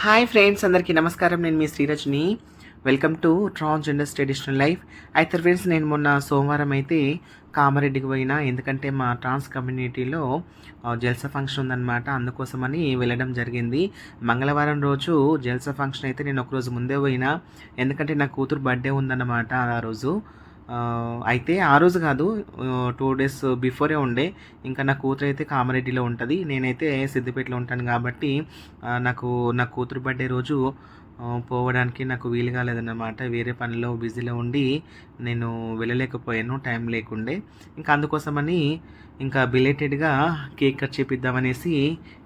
Hi friends అందరికీ నమస్కారం. నేను మీ Srirajni. Welcome to transgenders traditional life అయితే ఫ్రెండ్స్ నేను మొన్న సోమవారం అయితే కామారెడ్డికి పోయినా. ఎందుకంటే మా ట్రాన్స్ కమ్యూనిటీలో జల్స జల్సా ఫంక్షన్ ఉందన్నమాట. అందుకోసమని వెళ్ళడం జరిగింది. మంగళవారం రోజు జల్సా ఫంక్షన్ అయితే నేను ఒకరోజు ముందే పోయినా. ఎందుకంటే నా కూతురు బర్త్డే ఉందన్నమాట ఆ రోజు. అయితే ఆ రోజు కాదు టూ డేస్ బిఫోరే ఉండే. ఇంకా నా కూతురు అయితే కామారెడ్డిలో ఉంటుంది. నేనైతే సిద్దిపేటలో ఉంటాను కాబట్టి నాకు నా కూతురు బర్త్డే రోజు పోవడానికి నాకు వీలు కాలేదన్నమాట. వేరే పనిలో బిజీలో ఉండి నేను వెళ్ళలేకపోయాను టైం లేకుండే. ఇంకా అందుకోసమని ఇంకా బిలేటెడ్గా కేక్ కట్ చేపిద్దామనేసి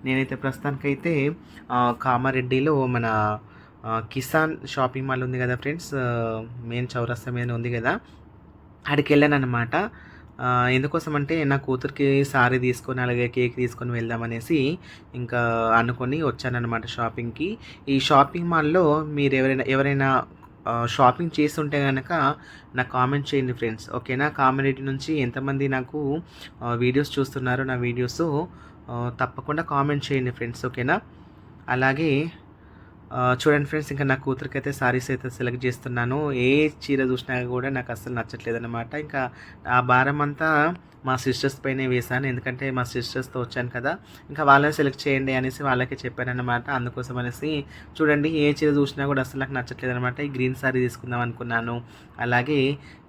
నేనైతే ప్రస్తుతానికైతే కామారెడ్డిలో మన కిసాన్ షాపింగ్ మాల్ ఉంది కదా ఫ్రెండ్స్ మెయిన్ చౌరస్తా మీద ఉంది కదా. అక్కడికి వెళ్ళాను అనమాట ఎందుకోసం అంటే నా కూతురికి సారీ తీసుకొని అలాగే కేక్ తీసుకొని వెళ్దామనేసి ఇంకా అనుకొని వచ్చానమాట షాపింగ్కి. ఈ షాపింగ్ మాల్లో మీరు ఎవరైనా ఎవరైనా షాపింగ్ చేస్తుంటే కనుక నాకు కామెంట్ చేయండి ఫ్రెండ్స్. ఓకేనా? కామెంట్ నుంచి ఎంతమంది నాకు వీడియోస్ చూస్తున్నారో నా వీడియోస్ తప్పకుండా కామెంట్ చేయండి ఫ్రెండ్స్. ఓకేనా? అలాగే చూడండి ఫ్రెండ్స్ ఇంకా నా కూతురికి అయితే సారీస్ అయితే సెలెక్ట్ చేస్తున్నాను. ఏ చీర చూసినా కూడా నాకు అస్సలు నచ్చట్లేదు అనమాట ఇంకా ఆ భారం అంతా మా సిస్టర్స్ పైనే వేశాను. ఎందుకంటే మా సిస్టర్స్తో వచ్చాను కదా. ఇంకా వాళ్ళని సెలెక్ట్ చేయండి అనేసి వాళ్ళకే చెప్పాను అనమాట అందుకోసం అనేసి చూడండి ఏ చీర చూసినా కూడా అసలు నాకు నచ్చట్లేదు అనమాట ఈ గ్రీన్ సారీ తీసుకుందాం అనుకున్నాను. అలాగే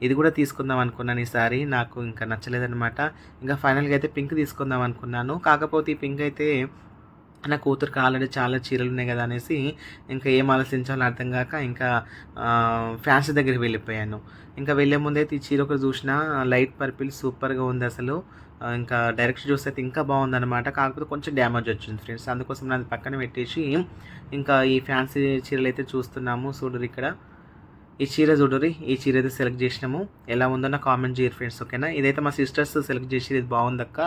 ఇది కూడా తీసుకుందాం అనుకున్నాను ఈ సారీ నాకు ఇంకా నచ్చలేదనమాట ఇంకా ఫైనల్గా అయితే పింక్ తీసుకుందాం అనుకున్నాను. కాకపోతే ఈ పింక్ అయితే నా కూతురికి ఆల్రెడీ చాలా చీరలు ఉన్నాయి కదా అనేసి ఇంకా ఏం ఆలోచించాలో అర్థం కాక ఇంకా ఫ్యాన్సీ దగ్గరికి వెళ్ళిపోయాను. ఇంకా వెళ్ళే ముందైతే ఈ చీర ఒకటి చూసిన లైట్ పర్పిల్ సూపర్గా ఉంది అసలు. ఇంకా డైరెక్ట్ చూస్తే అయితే ఇంకా బాగుందన్నమాట. కాకపోతే కొంచెం డ్యామేజ్ వచ్చింది ఫ్రెండ్స్. అందుకోసం నేను పక్కన పెట్టేసి ఇంకా ఈ ఫ్యాన్సీ చీరలు అయితే చూస్తున్నాము. చూడరు ఇక్కడ. ఈ చీర చూడరి ఈ చీర అయితే సెలెక్ట్ చేసినాము. ఎలా ఉందో నా కామెంట్ చేయరు ఫ్రెండ్స్ ఓకేనా ఇదైతే మా సిస్టర్స్ సెలెక్ట్ చేసి ఇది బాగుందక్క.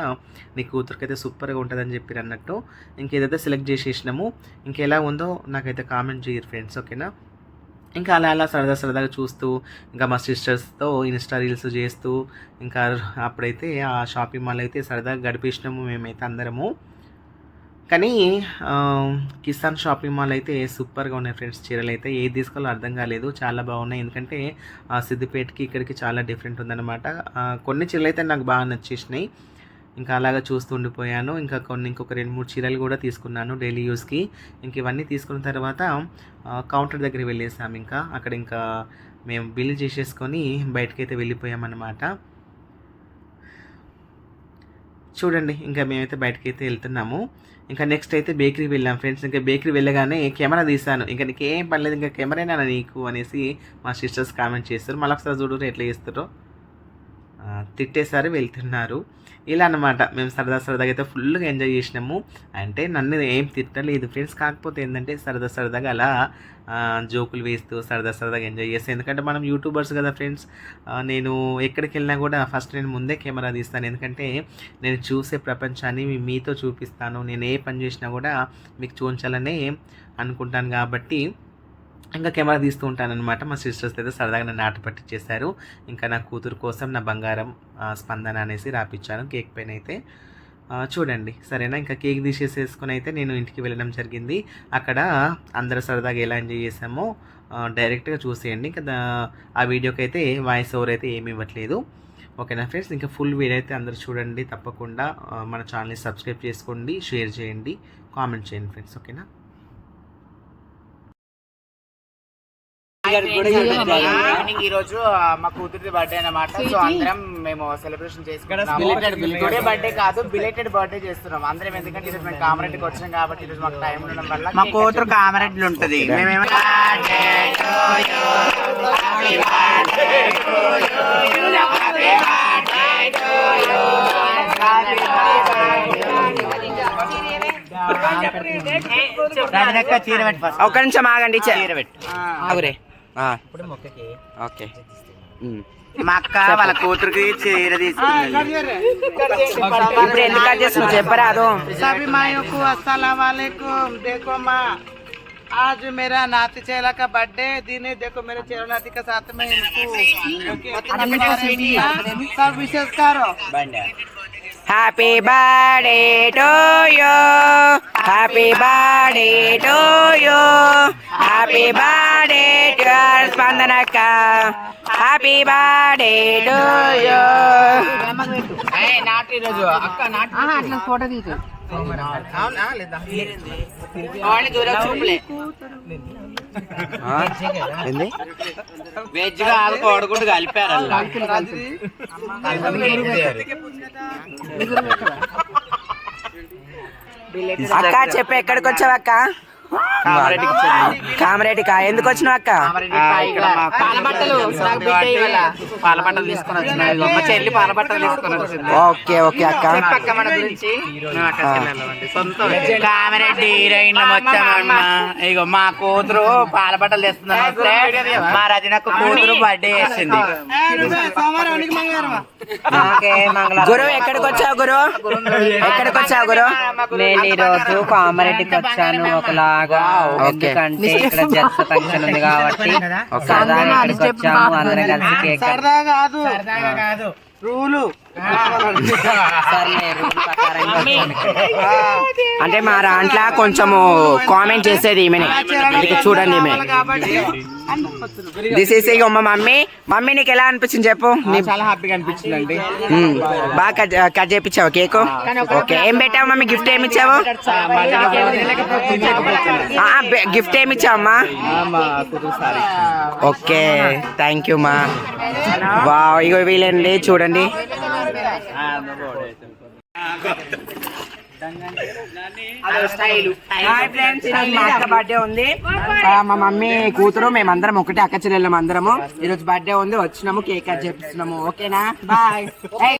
నీ కూతురికి అయితే సూపర్గా ఉంటుందని చెప్పారు అన్నట్టు. ఇంకేదైతే సెలెక్ట్ చేసేసినాము. ఇంకెలా ఉందో నాకైతే కామెంట్ చేయరు ఫ్రెండ్స్ ఓకేనా ఇంకా అలా అలా సరదా సరదాగా చూస్తూ ఇంకా మా సిస్టర్స్తో ఇన్స్టా రీల్స్ చేస్తూ ఇంకా అప్పుడైతే ఆ షాపింగ్ మాల్ అయితే సరదాగా గడిపేసినాము మేమైతే అందరము. కానీ కిసాన్ షాపింగ్ మాల్ అయితే సూపర్గా ఉన్నాయి ఫ్రెండ్స్. చీరలు అయితే ఏది తీసుకోవాలో అర్థం కాలేదు. చాలా బాగున్నాయి. ఎందుకంటే ఆ సిద్దిపేటకి ఇక్కడికి చాలా డిఫరెంట్ ఉందన్నమాట. కొన్ని చీరలు అయితే నాకు బాగా నచ్చేసినాయి. ఇంకా అలాగా చూస్తూ ఉండిపోయాను. ఇంకా కొన్ని ఇంకొక రెండు మూడు చీరలు కూడా తీసుకున్నాను డైలీ యూస్కి. ఇంక ఇవన్నీ తీసుకున్న తర్వాత కౌంటర్ దగ్గరికి వెళ్ళేసాము ఇంకా. అక్కడ ఇంకా మేము బిల్ చేసేసుకొని బయటకైతే వెళ్ళిపోయామన్నమాట. చూడండి ఇంకా మేమైతే బయటకి అయితే వెళ్తున్నాము. ఇంకా నెక్స్ట్ అయితే బేకరీ వెళ్ళాం. ఫ్రెండ్స్ ఇంకా బేకరీ వెళ్ళగానే కెమెరా తీశాను. ఇంకా నీకేం పర్లేదు ఇంకా కెమెరానా నీకు అనేసి మా సిస్టర్స్ కామెంట్ చేస్తారు. మళ్ళీ ఒకసారి చూడు ఎట్లా చేస్తారో. తిట్టేసారి వెళ్తున్నారు. ఇలా అన్నమాట. మేము సరదా సరదాగా అయితే ఫుల్గా ఎంజాయ్ చేసినాము. అంటే నన్ను ఏం తిట్టలేదు ఫ్రెండ్స్ కాకపోతే ఏంటంటే సరదా సరదాగా అలా జోకులు వేస్తూ సరదా సరదాగా ఎంజాయ్ చేస్తాను ఎందుకంటే మనం యూట్యూబర్స్ కదా ఫ్రెండ్స్ నేను ఎక్కడికి వెళ్ళినా కూడా ఫస్ట్ నేను ముందే కెమెరా తీస్తాను. ఎందుకంటే నేను చూసే ప్రపంచాన్ని మీతో చూపిస్తాను. నేను ఏ పని చేసినా కూడా మీకు చూపించాలని అనుకుంటాను కాబట్టి ఇంకా కెమెరా తీస్తూ ఉంటాననమాట మా సిస్టర్స్ అయితే సరదాగా నన్ను ఆట పట్టించేశారు ఇంకా నా కూతురు కోసం నా బంగారం స్పందన అనేసి రాపిచ్చాను కేక్ పైన అయితే. చూడండి సరేనా? ఇంకా కేక్ తీసేసేసుకొని అయితే నేను ఇంటికి వెళ్ళడం జరిగింది. అక్కడ అందరూ సరదాగా ఎలా ఎంజాయ్ చేసామో డైరెక్ట్గా చూసేయండి. ఇంకా ఆ వీడియోకి అయితే వాయిస్ ఓవర్ అయితే ఏమి ఇవ్వట్లేదు. ఓకేనా ఫ్రెండ్స్? ఇంకా ఫుల్ వీడియో అయితే అందరూ చూడండి తప్పకుండా. మన ఛానల్ని సబ్స్క్రైబ్ చేసుకోండి షేర్ చేయండి కామెంట్ చేయండి ఫ్రెండ్స్. ఓకేనా? ఈవినింగ్ ఈ రోజు మా కూతురిది బర్త్డే అన్నమాట. సో అందరం మేము సెలబ్రేషన్ చేసుకుంటున్నాము. టుడే బర్త్డే కాదు బిలేటెడ్. బర్త్డే చేస్తున్నాం. అందరం ఎందుకంటే ఈరోజు మేము కామరెడ్డికి వచ్చాం కాబట్టి ఈరోజు మాకు టైం ఉండడం వల్ల మా కూతురు కామరెడ్లు ఉంటది. మేమేమో ఒక్క నిమిషం ఆగండి చీర పెట్టు. ఆగురే. ఆ, ఇప్పుడు మొక్కకి ఓకే ఉమ్. మా అక్క వాళ్ళ కూతురికి చీర తీసుకుంది ఇప్పుడు ఎందుకు కట్ చేస్తున్నావు చెప్పరాదు सभी माइयों को अस्सलाम वालेकुम देखो माँ आज मेरा नाती चेला का बर्थडे दिन है देखो मेरे चेला नाती के साथ में इनको सब विशेष करो బండి happy birthday to you happy birthday to you happy birthday to స్పందనక్క happy birthday to you ఏయ్, నాటు ఈరోజు అక్క నాటు అవునా లేదా వాళ్ళని దూరం చూపులే ఏంది వెజ్ కాదు కోడిగుడ్డు కలిపారు అలా. అక్క చెప్పు ఎక్కడికి వచ్చావు అక్క కామరెడ్డికా ఎందుకు వచ్చినావు అక్క? పాల బట్టలు నాకు బిడ్డ ఇవాళ పాల బట్టలు తీసుకొని వచ్చిన చెల్లి తీసుకొని వచ్చింది. ఓకే ఓకే అక్క. మన గురించి. కామరెడ్డి హీరోయిన్ ఇగో మా కూతురు పాల బట్టలు తెస్తున్నాను వస్తే మా రజనకు కూతురు బర్త్డే చేసింది. గురు ఎక్కడికి వచ్చావు గురు? ఎక్కడికి వచ్చావు గురు? నేను ఈ రోజు కామారెడ్డికి వచ్చాను ఎందుకంటే ఇక్కడ జర్స ఫంక్షన్ ఉంది కాబట్టి సరదాగా ఇక్కడికి వచ్చాము అందరం కలిసి కేక్ కట్- సరదా కాదు. రూలు. సర్లే రూల్ ప్రకారంగా వచ్చాను. అంటే మా దాంట్లో కొంచెము కామెంట్ చేసేది ఈమెని. అందుకే చూడండి ఈమె. దిస్ ఈస్ ఇక మా మమ్మీ మమ్మీ నీకు ఎలా అనిపించింది చెప్పు? చాలా హ్యాపీగా అనిపించిందండి. మ్మ్. బాగా కట్ కట్ చేపించావు కేక్ ఓకే ఏం పెట్టావు మమ్మీ? గిఫ్ట్ ఏమి ఇచ్చావు? గిఫ్ట్ ఏమి ఇచ్చావమ్మా ఓకే థ్యాంక్ యూ మా వావ్ ఇగో వీళ్ళండి చూడండి. బర్త్డే ఉంది. ఆ, మా మమ్మీ కూతురు మేమందరం ఒకటే అక్క చెల్లెళ్ళం అందరము. ఈరోజు బర్త్డే ఉంది వచ్చినాము కేక్ కట్ చేపిస్తున్నాము. ఓకేనా? బాయ్.